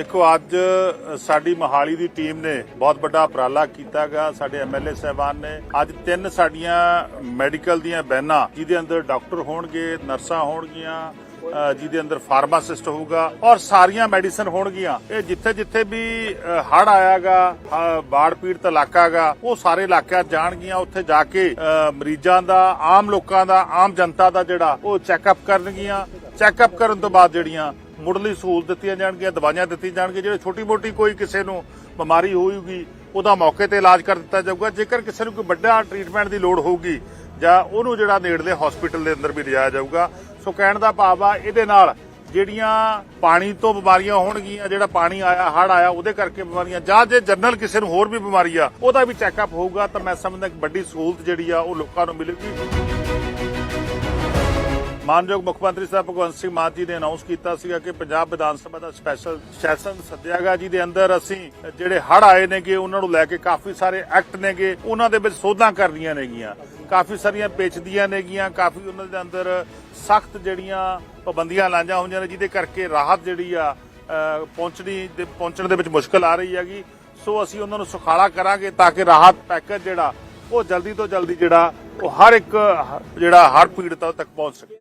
ਦੇਖੋ, ਅੱਜ ਸਾਡੀ ਮਹਾਲੀ ਦੀ ਟੀਮ ਨੇ ਬਹੁਤ ਵੱਡਾ ਉਪਰਾਲਾ ਕੀਤਾਗਾ ਸਾਡੇ ਐਮਐਲਏ ਸਹਿਬਾਨ ਨੇ। ਅੱਜ ਤਿੰਨ ਸਾਡੀਆਂ ਮੈਡੀਕਲ ਦੀਆਂ ਬੈਨਾਂ ਜਿਹਦੇ ਅੰਦਰ ਡਾਕਟਰ ਹੋਣਗੇ, ਨਰਸਾਂ ਹੋਣਗੀਆਂ ਜਿਹਦੇ ਅੰਦਰ ਫਾਰਮਾਸਿਸਟ ਹੋਊਗਾ ਔਰ ਸਾਰੀਆਂ ਮੈਡੀਸਨ ਹੋਣਗੀਆਂ। ਇਹ ਜਿੱਥੇ ਜਿੱਥੇ ਵੀ ਹੜ ਆਇਆਗਾ ਬਾੜ ਪੀੜਤ ਇਲਾਕਾਗਾ ਉਹ ਸਾਰੇ ਇਲਾਕਿਆਂ ਜਾਣਗੀਆਂ। ਉੱਥੇ ਜਾ ਕੇ ਮਰੀਜ਼ਾਂ ਦਾ, ਆਮ ਲੋਕਾਂ ਦਾ, ਆਮ ਜਨਤਾ ਦਾ ਜਿਹੜਾ, ਉਹ ਚੈੱਕਅਪ ਕਰਨਗੀਆਂ। ਚੈੱਕਅਪ ਕਰਨ ਤੋਂ ਬਾਅਦ ਜਿਹੜੀਆਂ ਮੁੱਢਲੀ ਸਹੂਲਤ ਦਿੱਤੀਆਂ ਜਾਣਗੀਆਂ, ਦਵਾਈਆਂ ਦਿੱਤੀਆਂ ਜਾਣਗੀਆਂ, ਜਿਹੜੇ ਛੋਟੀ ਮੋਟੀ ਕੋਈ ਕਿਸੇ ਨੂੰ ਬਿਮਾਰੀ ਹੋਊਗੀ, ਉਹਦਾ ਮੌਕੇ ਤੇ ਇਲਾਜ ਕਰ ਦਿੱਤਾ ਜਾਊਗਾ। ਜੇਕਰ ਕਿਸੇ ਨੂੰ ਕੋਈ ਵੱਡਾ ਟ੍ਰੀਟਮੈਂਟ ਦੀ ਲੋੜ ਹੋਊਗੀ, ਜਾਂ ਉਹਨੂੰ ਜਿਹੜਾ ਨੇੜਲੇ ਹਸਪੀਟਲ ਦੇ ਅੰਦਰ ਵੀ ਲਿਜਾਇਆ ਜਾਊਗਾ। ਸੋ ਕਹਿਣ ਦਾ ਭਾਵ ਆ, ਇਹਦੇ ਨਾਲ ਜਿਹੜੀਆਂ ਪਾਣੀ ਤੋਂ ਬਿਮਾਰੀਆਂ ਹੋਣਗੀਆਂ, ਜਿਹੜਾ ਪਾਣੀ ਆਇਆ ਹੜ ਆਇਆ, ਉਹਦੇ ਕਰਕੇ ਬਿਮਾਰੀਆਂ, ਜਾਂ ਜੇ ਜਨਰਲ ਕਿਸੇ ਨੂੰ ਹੋਰ ਵੀ ਬਿਮਾਰੀ ਆ, ਉਹਦਾ ਵੀ ਚੈੱਕਅਪ ਹੋਊਗਾ। ਤਾਂ ਮੈਂ ਸਮਝਦਾ ਕਿ ਵੱਡੀ ਸਹੂਲਤ ਜਿਹੜੀ ਆ, ਉਹ ਲੋਕਾਂ ਨੂੰ ਮਿਲੇਗੀ। ਮਾਨਯੋਗ ਮੁੱਖ ਮੰਤਰੀ ਸਾਹਿਬ ਭਗਵੰਤ ਸਿੰਘ ਮਾਨ ਜੀ ਨੇ ਅਨਾਉਂਸ ਕੀਤਾ ਸੀਗਾ ਕਿ ਪੰਜਾਬ ਵਿਧਾਨ ਸਭਾ ਦਾ ਸਪੈਸ਼ਲ ਸੈਸ਼ਨ ਸੱਦਿਆਗਾ ਜਿਹਦੇ ਅੰਦਰ। ਅਸੀਂ ਜਿਹੜੇ ਹੜ ਆਏ ਨੇਗੇ, ਉਹਨਾਂ ਨੂੰ ਲੈ ਕੇ ਕਾਫੀ ਸਾਰੇ ਐਕਟ ਨੇਗੇ। ਉਹਨਾਂ ਦੇ ਵਿੱਚ ਸੋਧਾਂ ਕਰਨੀਆਂ ਨੇਗੀਆਂ। ਕਾਫੀ ਸਾਰੀਆਂ ਪੇਚਦੀਆਂ ਨੇਗੀਆਂ। ਕਾਫੀ ਉਹਨਾਂ ਦੇ ਅੰਦਰ ਸਖਤ ਜਿਹੜੀਆਂ ਪਾਬੰਦੀਆਂ ਲਾਂਝਾਂ ਹੋਈਆਂ ਨੇ, ਜਿਹਦੇ ਕਰਕੇ ਰਾਹਤ ਜਿਹੜੀ ਆ ਪਹੁੰਚਣੀ ਪਹੁੰਚਣ ਦੇ ਵਿੱਚ ਮੁਸ਼ਕਲ ਆ ਰਹੀ ਹੈਗੀ। ਸੋ ਅਸੀਂ ਉਹਨਾਂ ਨੂੰ ਸੁਖਾਲਾ ਕਰਾਂਗੇ ਤਾਂ ਕਿ ਰਾਹਤ ਪੈਕੇਜ ਜਿਹੜਾ, ਉਹ ਜਲਦੀ ਤੋਂ ਜਲਦੀ ਜਿਹੜਾ, ਉਹ ਹਰ ਇੱਕ ਜਿਹੜਾ ਹਰ ਪੀੜਤਾਂ ਤੱਕ ਪਹੁੰਚ ਸਕੇ।